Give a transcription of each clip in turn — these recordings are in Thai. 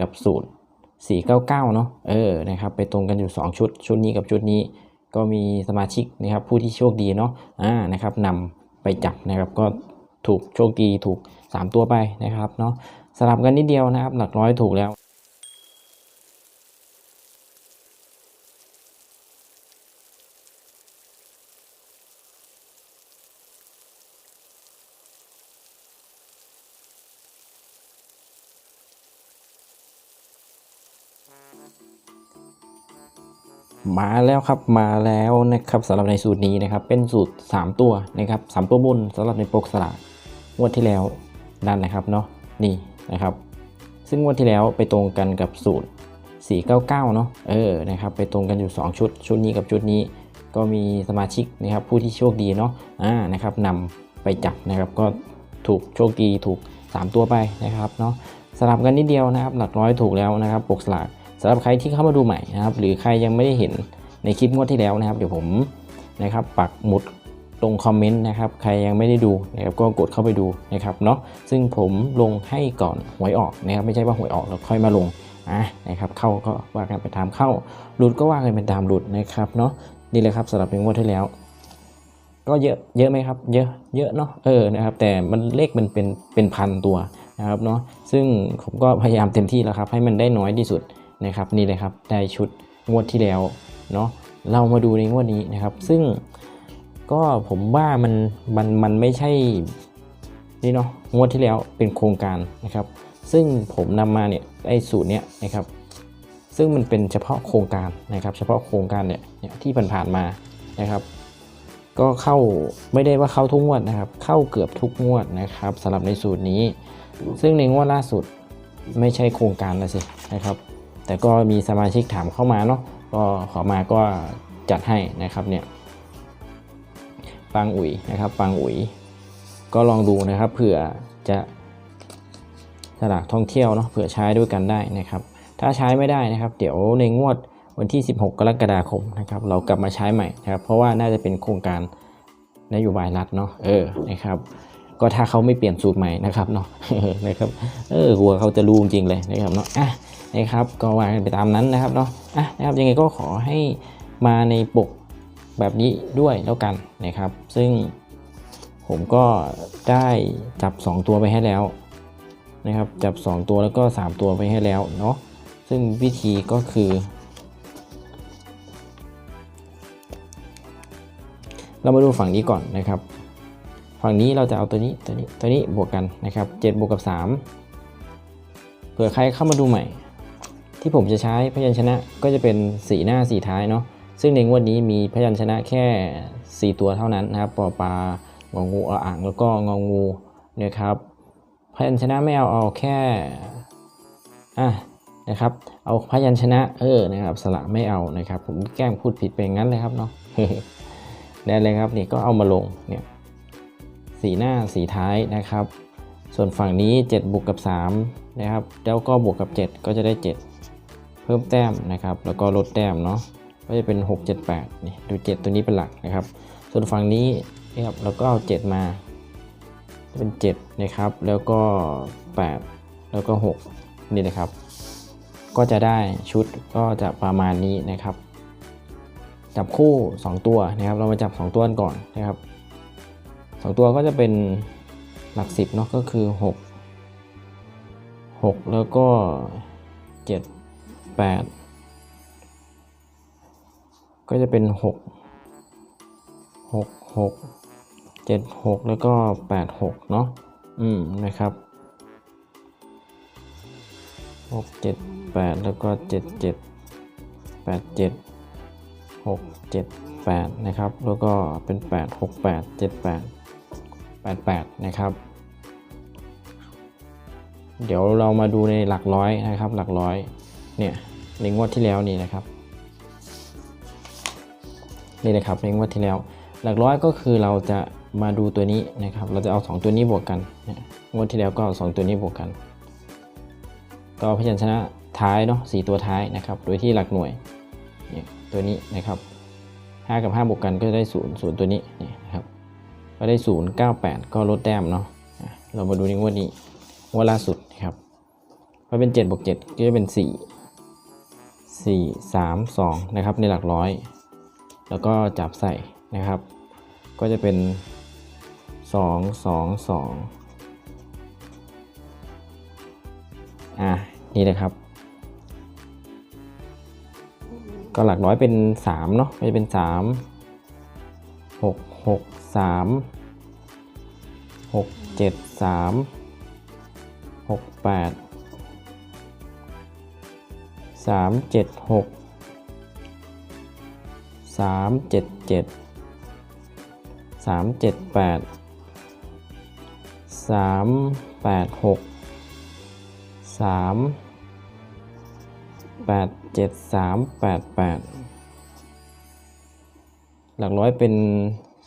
กับสูตร 499 เนาะเออนะครับไปตรงกันอยู่ 2 ชุด ชุดนี้กับชุดนี้ ก็มีสมาชิกนะครับผู้ที่โชคดีเนาะอ่านะครับนำไปจับนะครับก็ถูกโชคดีถูก 3 ตัวไปนะครับเนาะสลับกันนิดเดียวนะครับ หลักร้อยถูกแล้ว มาแล้วครับมาแล้วนะครับสำหรับในสูตรนี้นะครับ เป็นสูตร 3 ตัวนะครับสามตัวบนสำหรับในปกสลากงวดที่แล้วนั่นนะครับเนาะนี่นะครับ ซึ่งงวดที่แล้วไปตรงกันกับสูตร 499เนาะเออนะครับ ไปตรงกันอยู่ 2 ชุด ชุดนี้กับชุดนี้ ก็มีสมาชิกนะครับ ผู้ที่โชคดีเนาะอ่านะครับนำไปจับนะครับก็ถูกโชคดีถูก 3 ตัวไปนะครับเนาะสลับกันนิดเดียวนะครับ หลักร้อยถูกแล้วนะครับปกสลาก สำหรับใครที่เข้ามาดูใหม่นะครับ หรือใครยังไม่ได้เห็นในคลิปงวดที่แล้วนะครับ เดี๋ยวผมนะครับปักหมุดตรงคอมเมนต์นะครับ ใครยังไม่ได้ดูนะครับก็กดเข้าไปดูนะครับเนาะซึ่งผมลงให้ก่อนหวยออกนะครับ ไม่ใช่ว่าหวยออกแล้วค่อยมาลงอะนะครับ เข้าก็ว่ากันไปตามเข้าหลุดก็ว่ากันไปตามหลุดนะครับเนาะนี่เลยครับสำหรับงวดที่แล้ว ก็เยอะเยอะไหมครับ เยอะเยอะเนาะเออนะครับ แต่มันเลขมันเป็นเป็นพันตัวนะครับเนาะซึ่งผมก็พยายามเต็มที่แล้วครับ ให้มันได้น้อยที่สุด นะครับนี่เลยครับได้ชุดงวดที่แล้วเนาะเรามาดูในงวดนี้นะครับ ซึ่งก็ผมว่ามันมันมันไม่ใช่นี่เนาะงวดที่แล้วเป็นโครงการนะครับ ซึ่งผมนำมาเนี่ยไอ้สูตรเนี้ยนะครับ ซึ่งมันเป็นเฉพาะโครงการนะครับ เฉพาะโครงการเนี่ยที่ผ่านๆมานะครับ ก็เข้าไม่ได้ว่าเข้าทุกงวดนะครับ เข้าเกือบทุกงวดนะครับสำหรับในสูตรนี้ ซึ่งในงวดล่าสุดไม่ใช่โครงการแล้วสินะครับ แต่ก็มีสมาชิกถามเข้ามาเนาะก็ขอมาก็จัดให้นะครับเนี่ยปังอุ๋ยนะครับปังอุ๋ย ก็ลองดูนะครับเผื่อจะสลากท่องเที่ยวเนาะเผื่อใช้ด้วยกันได้นะครับ ถ้าใช้ไม่ได้นะครับ เดี๋ยวในงวดวันที่ 16 กรกฎาคมนะครับ เรากลับมาใช้ใหม่นะครับ เพราะว่าน่าจะเป็นโครงการนโยบายรัฐเนาะเออนะครับ ก็ถ้าเขาไม่เปลี่ยนสูตรใหม่นะครับเนาะนะครับเออหัวเขาจะรู้จริงเลยนะครับเนาะอะนะครับก็วากันไปตามนั้นนะครับเนาะอะนะครับยังไงก็ขอให้มาในปกแบบนี้ด้วยแล้วกันนะครับ ซึ่งผมก็ได้จับ 2 ตัวไปให้แล้วนะครับจับ 2 ตัวแล้วก็ 3 ตัวไปให้แล้วเนาะซึ่งวิธีก็คือ เรามาดูฝั่งนี้ก่อนนะครับ ฝั่งนี้เราจะเอาตัวนี้ตัวนี้ตัวนี้บวกกันนะครับ7บวกกับ 3 เผื่อใครเข้ามาดูใหม่ ที่ผมจะใช้พยัญชนะก็จะเป็นสีหน้าสีท้ายเนาะซึ่งในงวดนี้มีพยัญชนะแค่ 4 ตัวเท่านั้นนะครับปอปลางองูอ่างแล้วก็งองูนะครับพยัญชนะไม่เอาเอาแค่อะนะครับเอาพยัญชนะเออนะครับสระไม่เอานะครับ ผมแกล้งพูดผิดไปงั้นเลยครับเนาะได้เลยครับนี่ก็เอามาลงเนี่ย สีหน้าสีท้ายนะครับ ส่วนฝั่งนี้ 7 บวกกับ 3 นะครับ แล้วก็บวกกับ 7 ก็จะได้ 7 เพิ่มแต้มนะครับ แล้วก็ลดแต้มเนาะก็จะเป็น 6 7 8นี่ดู 7 ตัวนี้เป็นหลักนะครับ ส่วนฝั่งนี้นะครับเราก็เอา 7 มา เป็น 7 นะครับ แล้วก็ 8 แล้วก็ 6 นี่นะครับ ก็จะได้ชุดก็จะประมาณนี้นะครับ จับคู่ 2 ตัวนะครับ เรามาจับ 2 ตัวกันก่อนนะครับ งตัวก็จะเป็นหลักสิบเนาะก็คือ 6 6 แล้วก็ 7 8 ก็จะเป็น 6 6 6 7 6 แล้วก็ 8 6 เนาะอืมนะครับ 6 7 8 แล้วก็ 7 7 8 7 6 7 8 นะครับ แล้วก็เป็น 8 6 8 7 8 8 8 นะครับ เดี๋ยวเรามาดูในหลักร้อยนะครับ หลักร้อยเนี่ยในงวดที่แล้วนี่นะครับ นี่นะครับในงวดที่แล้ว หลักร้อยก็คือเราจะมาดูตัวนี้นะครับ เราจะเอา 2 ตัวนี้บวกกันเนี่ยงวดที่แล้วก็เอา2ตัวนี้บวกกันก็เอพยัญชนะท้ายเนาะสตัวท้ายนะครับ โดยที่หลักหน่วยเนี่ยตัวนี้นะครับ 5 กับ 5 บวกกันก็จะได้0 0ตัวนี้นี่นะครับ ก็ได้ 0 9 8 ก็ลดแต้มเนาะเรามาดูในงวดนี้งวดล่าสุดนะครับพอเป็น7บวก7ก็จะเป็น 4 4 3 2 นะครับในหลักร้อย แล้วก็จับใส่นะครับ ก็จะเป็น 2 2 2อะนี่นะครับ ก็หลักร้อยเป็น 3 เนาะก็จะเป็น 3 6 6 3 6 7 3 6 8 3 7 6 3 7 7 3 7 8 3 8 6 3 8 7 3 8 8หลักร้อยเป็น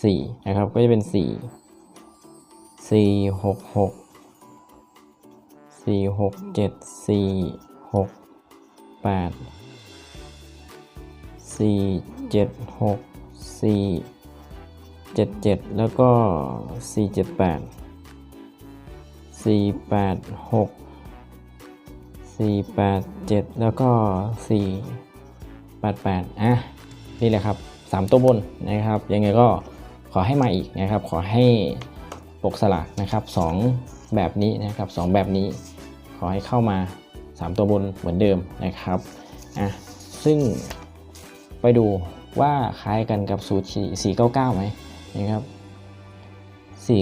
4 นะครับ ก็จะเป็น 4 4 6 6 4 6 7 4 6 8 4 7 6 4 7 7 แล้วก็ 4 7 8 4 8 6 4 8 7 แล้วก็ 4 8 8 อะ นี่แหละครับ 3 ตัวบนนะครับ ยังไงก็ ขอให้มาอีกนะครับ ขอให้ปกสลากนะครับ2แบบนี้นะครับ 2 แบบนี้ ขอให้เข้ามา 3 ตัวบนเหมือนเดิมนะครับอะซึ่งไปดูว่าคล้ายกันกับสูตร 499 ไหมนะครับ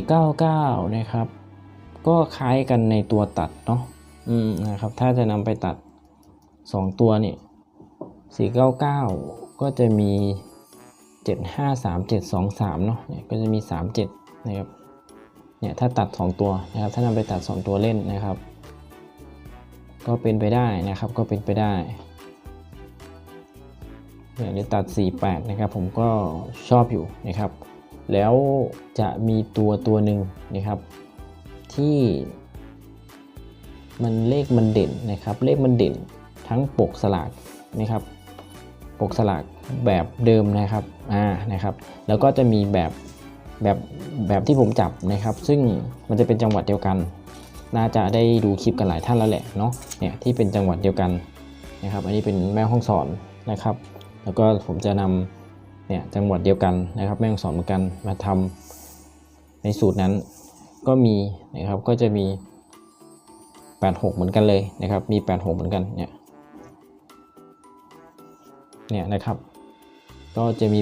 499 นะครับ ก็คล้ายกันในตัวตัดเนาะอืมนะครับ ถ้าจะนำไปตัด 2 ตัวนี่499 ก็จะมี 753 723เนาะเนี่ยก็จะมี 37 นะครับเนี่ยถ้าตัด 2 ตัวนะครับถ้านำไปตัด 2 ตัวเล่นนะครับ ก็เป็นไปได้นะครับก็เป็นไปได้เนี่ยหรือตัด 48 นะครับผมก็ชอบอยู่นะครับ แล้วจะมีตัวตัวหนึ่งนะครับ ที่ มันเลขมันเด่นนะครับ เลขมันเด่นทั้งปกสลากนะครับ ปกสลาก แบบเดิมนะครับอ่านะครับ แล้วก็จะมีแบบแบบแบบที่ผมจับนะครับ ซึ่งมันจะเป็นจังหวัดเดียวกัน น่าจะได้ดูคลิปกันหลายท่านแล้วแหละเนาะเนี่ยที่เป็นจังหวัดเดียวกันนะครับ อันนี้เป็นแม่ห้องสอนนะครับ แล้วก็ผมจะนำเนี่ยจังหวัดเดียวกันนะครับ แม่ฮ่องสอนเหมือนกันมาทำในสูตรนั้นก็มีนะครับก็จะมี 86 เหมือนกันเลยนะครับ มี 86 เหมือนกันเนี่ยเนี่ยนะครับ ก็จะมี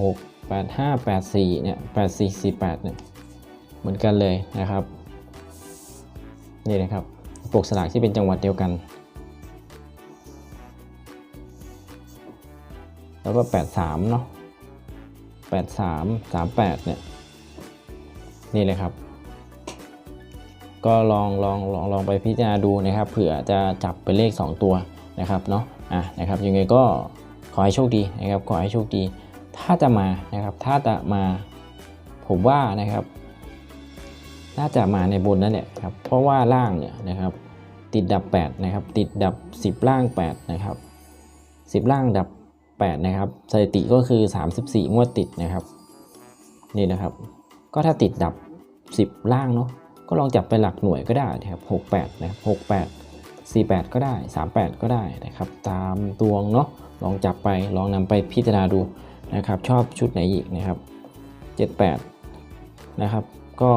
86 85 84เนี่ย84 48เนี่ยเหมือนกันเลยนะครับ นี่นะครับปกสลากที่เป็นจังหวัดเดียวกัน แล้วก็ 83 เนาะ83 38เนี่ยนี่เลยครับ ก็ลองลองลองลองไปพิจารณาดูนะครับเผื่อจะจับเป็นเลข 2 ตัวนะครับเนาะอะนะครับยังไงก็ อให้โชคดีนะครับขอให้โชคดี ถ้าจะมานะครับถ้าจะมาผมว่านะครับ น่าจะมาในบนนั่นแหละครับเพราะว่าล่างเนี่ยนะครับติดดับ8นะครับติดดับ 10 ล่าง8นะครับ10 ล่างดับ8นะครับสถิติก็คือ 34งวดติดนะครับนี่นะครับ ก็ถ้าติดดับ 10 ล่างเนาะก็ลองจับไปหลักหน่วยก็ได้นะครับ68นะครับ68 48 ก็ได้ 38 ก็ได้นะครับ ตามดวงเนาะ ลองจับไปลองนำไปพิจารณาดูนะครับ ชอบชุดไหนอีกนะครับ 78 นะครับ ก็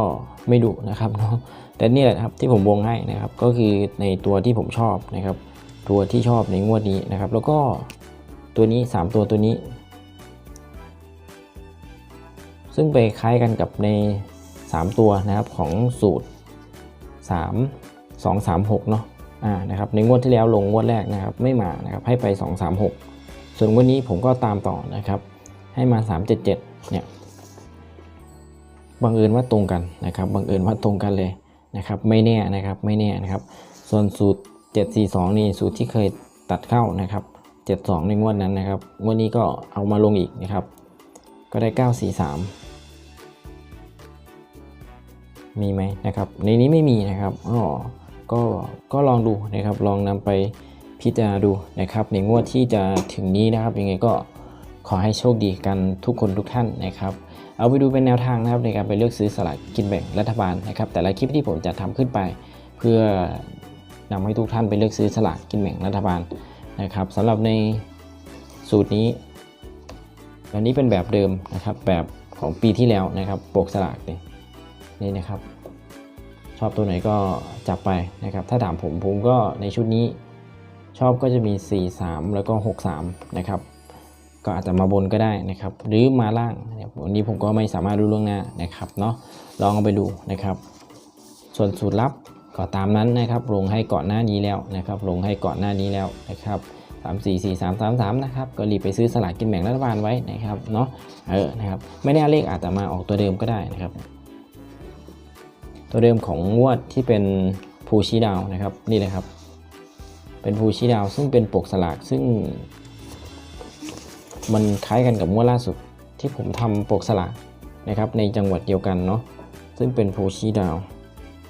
ไม่ดุนะครับเนาะแต่นี่แหละครับที่ผมวงให้นะครับ ก็คือในตัวที่ผมชอบนะครับ ตัวที่ชอบในงวดนี้นะครับ แล้วก็ตัวนี้ 3 ตัวตัวนี้ ซึ่งไปคล้ายกันกับใน 3 ตัวนะครับของสูตร 3 2 3 6 เนาะอ่านะครับในงวดที่แล้วลงงวดแรกนะครับ ไม่มานะครับให้ไป 2 3 6 ส่วนวันนี้ผมก็ตามต่อนะครับ ให้มา 3 7 7 เนี่ยบังเอิญว่าตรงกันนะครับบังเอิญว่าตรงกันเลยนะครับ ไม่แน่นะครับไม่แน่นะครับ ส่วนสูตร 742 นี่สูตรที่เคยตัดเข้านะครับ 72 ในงวดนั้นนะครับงวดนี้ก็เอามาลงอีกนะครับ ก็ได้ 943 มีไหมนะครับ ในนี้ไม่มีนะครับอ๋อก็ก็ลองดูนะครับลองนำไป พิจารณาดูนะครับ ในงวดที่จะถึงนี้นะครับ ยังไงก็ขอให้โชคดีกันทุกคนทุกท่านนะครับ เอาไปดูเป็นแนวทางนะครับในการไปเลือกซื้อสลากกินแบ่งรัฐบาลนะครับ แต่ละคลิปที่ผมจะทำขึ้นไป เพื่อนำให้ทุกท่านไปเลือกซื้อสลากกินแบ่งรัฐบาลนะครับสำหรับในสูตรนี้อันนี้เป็นแบบเดิมนะครับ แบบของปีที่แล้วนะครับปกสลากนี่นี่นะครับ ชอบตัวไหนก็จับไปนะครับ ถ้าถามผมผมก็ในชุดนี้ ชอบก็จะมี 4 3 แล้วก็ 6 3 นะครับ ก็อาจจะมาบนก็ได้นะครับ หรือมาล่างเนี่ยวันนี้ผมก็ไม่สามารถรู้ล่วงหน้านะครับเนาะลองเอาไปดูนะครับ ส่วนสูตรลับก็ตามนั้นนะครับ ลงให้ก่อนหน้านี้แล้วนะครับ ลงให้ก่อนหน้านี้แล้วนะครับ3 4 4 3 3 3นะครับก็รีบไปซื้อสลากกินแบ่งรัฐบาลไว้นะครับเนาะเออนะครับไม่แน่เลขอาจจะมาออกตัวเดิมก็ได้นะครับ ตัวเดิมของงวดที่เป็นภูชีดาวนะครับนี่เลยครับ เป็นภูชีดาวซึ่งเป็นปกสลากซึ่ง มันคล้ายกันกับงวดล่าสุดที่ผมทำปกสลากนะครับ ในจังหวัดเดียวกันเนาะซึ่งเป็นภูชีดาว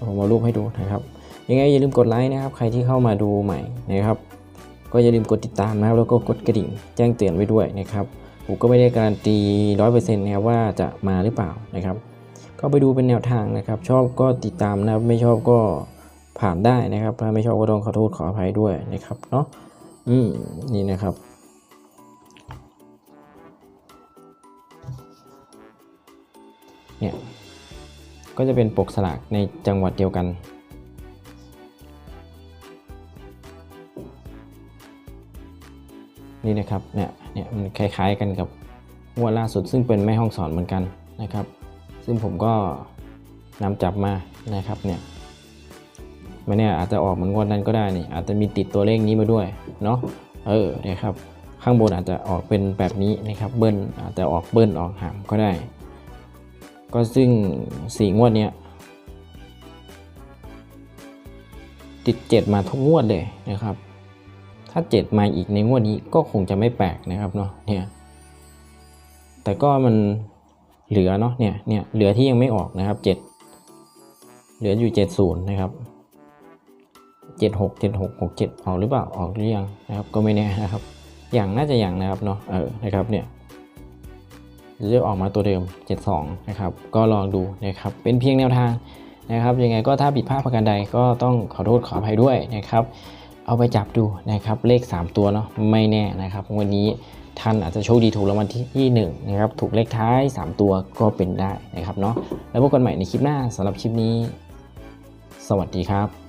ผมมารูปให้ดูนะครับ ยังไงอย่าลืมกดไลค์นะครับ ใครที่เข้ามาดูใหม่นะครับ ก็อย่าลืมกดติดตามนะครับ แล้วก็กดกระดิ่งแจ้งเตือนไว้ด้วยนะครับผมก็ไม่ได้การันตีร้อยเปอร์เซ็นต์นะครับว่าจะมาหรือเปล่านะครับ ก็ไปดูเป็นแนวทางนะครับ ชอบก็ติดตามนะครับไม่ชอบก็ ผ่านได้นะครับ ถ้าไม่ชอบก็ต้องขอโทษขออภัยด้วยนะครับเนาะอืมนี่นะครับเนี่ยก็จะเป็นปกสลากในจังหวัดเดียวกันนี่นะครับเนี่ยเนี่ยมันคล้ายๆกันกับงวดล่าสุดซึ่งเป็นแม่ห้องสอนเหมือนกันนะครับ ซึ่งผมก็นำจับมานะครับเนี่ย ไม่แน่อาจจะออกเหมือนงวดนั้นก็ได้นี่อาจจะมีติดตัวเลขนี้มาด้วยเนาะเออเนี่ยครับข้างบนอาจจะออกเป็นแบบนี้นะครับเบิ้ลอาจจะออกเบิ้ลออกหามก็ได้ ก็ซึ่งสี่งวดเนี้ยติดเจ็ดมาทุกงวดเลยนะครับ ถ้าเจ็ดมาอีกในงวดนี้ก็คงจะไม่แปลกนะครับเนาะเนี่ยแต่ก็มันเหลือเนาะเนี่ยเนี่ยเหลือที่ยังไม่ออกนะครับเจ็ดเหลืออยู่เจ็ดศูนย์นะครับ เจ็ดหกเจ็ดหกหกเจ็ดออกหรือเปล่าออกหรือยังนะครับก็ไม่แน่นะครับ อย่างน่าจะอย่างนะครับเนาะเออนะครับเนี่ยจะออกมาตัวเดิม 72 นะครับ ก็ลองดูนะครับ เป็นเพียงแนวทางนะครับ ยังไงก็ถ้าผิดพลาดประการใดก็ต้องขอโทษขออภัยด้วยนะครับ เอาไปจับดูนะครับ เลข 3 ตัวเนาะ ไม่แน่นะครับ วันนี้ท่านอาจจะโชคดีถูกรางวัลที่1นะครับ ถูกเลขท้าย 3 ตัวก็เป็นได้นะครับเนาะ แล้วพบกันใหม่ในคลิปหน้าสำหรับคลิปนี้ สวัสดีครับ